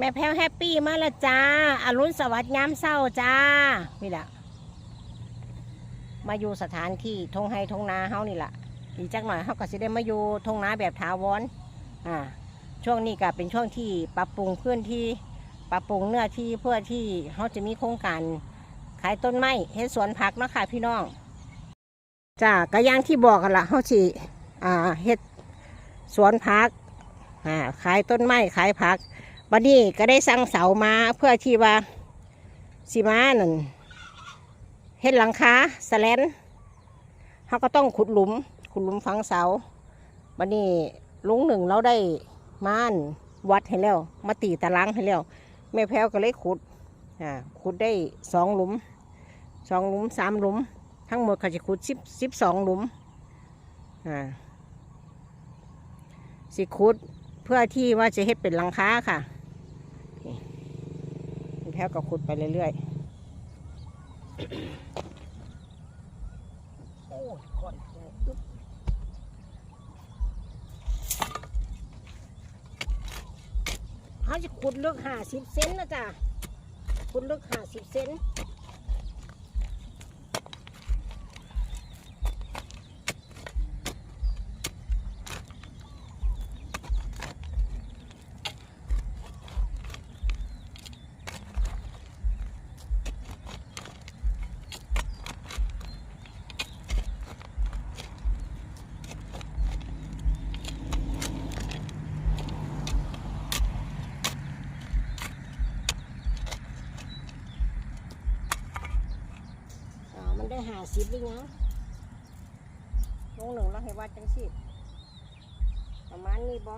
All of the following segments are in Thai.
แม่แพ้วแฮปปี้มาละจ้าอรุณสวัสดิ์ยามเศร้าจ้านี่แหละมาอยู่สถานที่ทงไฮทงนาเฮานี่แหละอีกจักหน่อยเฮาก็สิได้มาอยู่ทงนาแบบถาวรอ่าช่วงนี้ก็เป็นช่วงที่ปรับปรุงพื้นที่ปรับปรุงเนื้อที่เพื่อที่เฮาจะมีโครงการขายต้นไม้เฮ็ดสวนผักเนาะค่ะพี่น้องจ้าก็ย่างที่บอกกันละเฮาสิอ่าเฮ็ดสวนผักอ่าขายต้นไม้ขายผัก บัดนี้ก็ได้สั่งเสามาเพื่อที่ว่าสิมานั่นเฮ็ดหลังคาสแลนเขาก็ต้องขุดหลุม ขุดหลุมฝังเสาบัดนี้ลุงหนึ่งเราได้ม่านวัดให้แล้ว มาตีตารางให้แล้วแม่แพ้วก็เลยขุดอ่าขุดได้สองหลุมสองหลุมสามหลุม ทั้งหมดเขาจะขุดสิบสิบสองหลุมอ่าสิขุดเพื่อที่ว่าจะเฮ็ดเป็นหลังคาค่ะ พ้วก็ขุดไปเรื่อยๆโอ้ก่อนเขาจะขุดลึกห้าสิบเซนนะจ๊ะขุดลึกห้าสิบเซน ได้หาสิบหรือยังวงหนึ่งเราให้วัดจังสิประมาณนี้บ่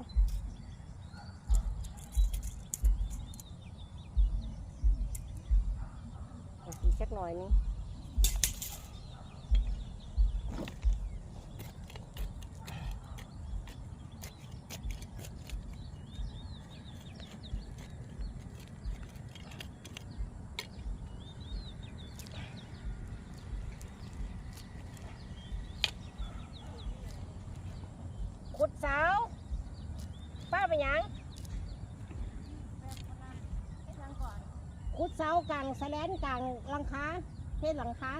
อีกสักหน่อยนึงขุดเสาป้าไปห ยังขุดเสากลางแสลนกลางหลังคาเทศหลังคา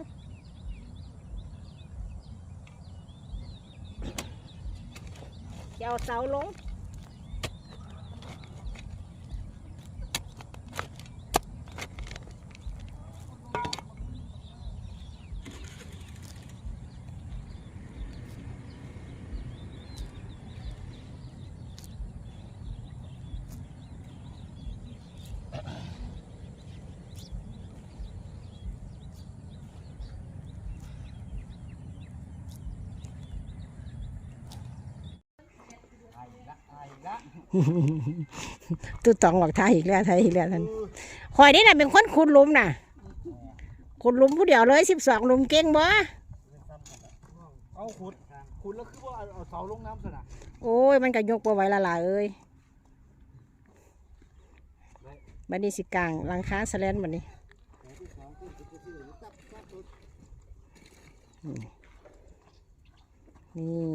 เจะเอาเสาลง ตู้ตองหลอกทายอีกแล้วทายอีกแล้วท่านคอยนี่น่ะเป็นคนขุดหลุมน่ะขุดหลุมผู้เดียวเลยสิบสองหลุมเก่งบ่เอาขุดขุดแล้วคือว่าเอาเสาลงน้ำสนะโอ้ยมันก็ยกบ่ไหวละล่ะเอ้ยบัดนี้สิกลางหลังคาสแลนบัดนี้นี่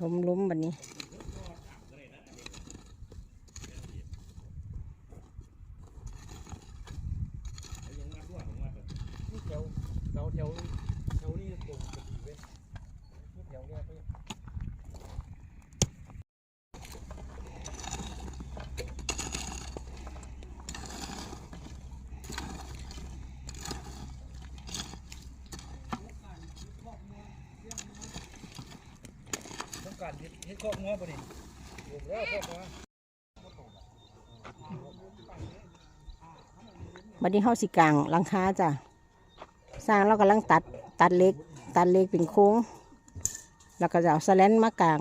ถมล้มแบบนี้เขาก็นั่งเบิ้งหมดเนี่ยเปลี่ยนแล้วเราเดี๋ยถมหลุมบัดนี้นี่แถวเสาแถวแถวนี้ตรงพอดีเว้ยนี่แถวเนี้ยเขา ต้องการเฮ็ดครอบงัวบ่นี่รวมแล้วครอบงัวบัดนี้เฮาสิกลางหลังคาจ้ะสร้างเรากำลังตัดตัดเล็ก ตัดเล็กเป็นโค้ง แล้วก็จะเอาสแลนมากลาง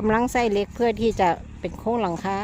กำลังใส่เล็กเพื่อที่จะเป็นโค้งหลังคา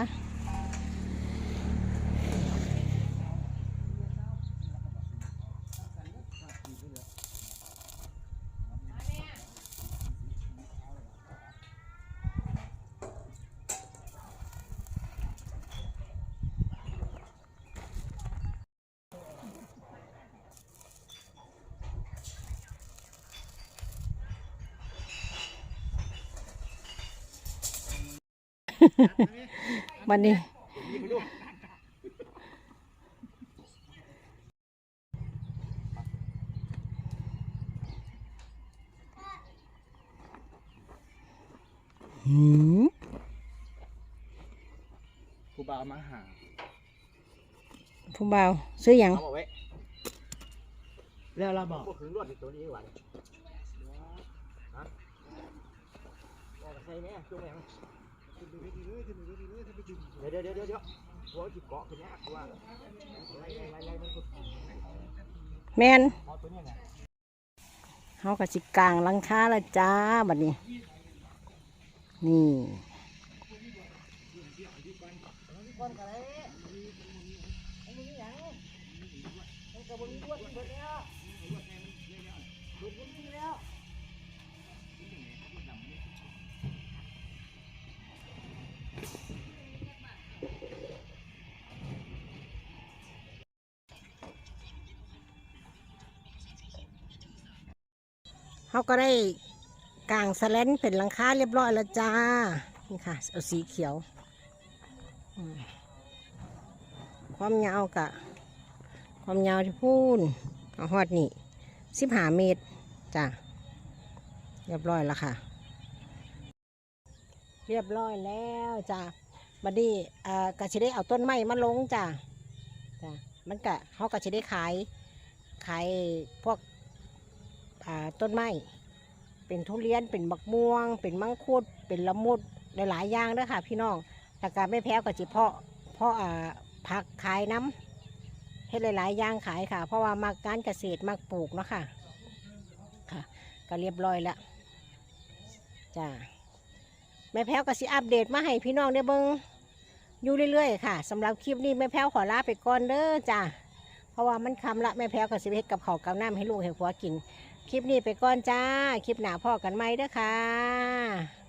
บันนี้ หืมครูบามาหาผู้บ่าวซื้ออย่างเอาไว้แล้วเราบอกถึงรวดตัวนี้หวานฮะบอกใส่แม่ช่วงแม่ เดี๋ยวเดี๋ยวเดี๋ยวเดี๋ยวหัวจิบเกาะตัวนี้ว่าไล่ไล่ไล่มันแมนเอาตัวนี้ไงเขากับสิกลางลังคาละจ้าบัดนี้ นี่ก้อนกันเลยมันมีอย่างมันกระบุนรวดเบิดแล้ว เขาก็ได้กางสแลนเป็นหลังคาเรียบร้อยแล้วจ้า นี่ค่ะ เอาสีเขียว ความยาวกะ ความยาวที่พูนเอาฮอดนี่สิบหาเมตรจ้าเรียบร้อยแล้วค่ะ เรียบร้อยแล้วจ้าบัดนี้อ่ากะชิได้เอาต้นไม้มาลงจ้าจ้ามันกะเขากะชิได้ขาย ขายพวก ต้นไม้เป็นทุเรียนเป็นบักม่วง เป็นมังคุดเป็นละมุดหลายๆอย่างเด้อค่ะ พี่น้องแต่การไม่แพ้กับจิเพาะเพาะผักขายน้ำเฮ็ดหลายๆอย่างขายค่ะ เพราะว่ามักการเกษตรมักปลูกเนาะค่ะค่ะ ก็เรียบร้อยแล้วจ้าแม่แพ้วก็สิอัปเดตมาให้พี่น้องได้เบิงอยู่เรื่อยๆค่ะสำหรับคลิปนี้แม่แพ้วขอลาไปก่อนเด้อจ้าเพราะว่ามันคำละแม่แพ้วก็สิเฮ็ดกับข้าวกับน้ำให้ลูกให้ผัวกิน คลิปนี้ไปก่อนจ้า คลิปหนาพ่อกันไหมเด้อค่ะ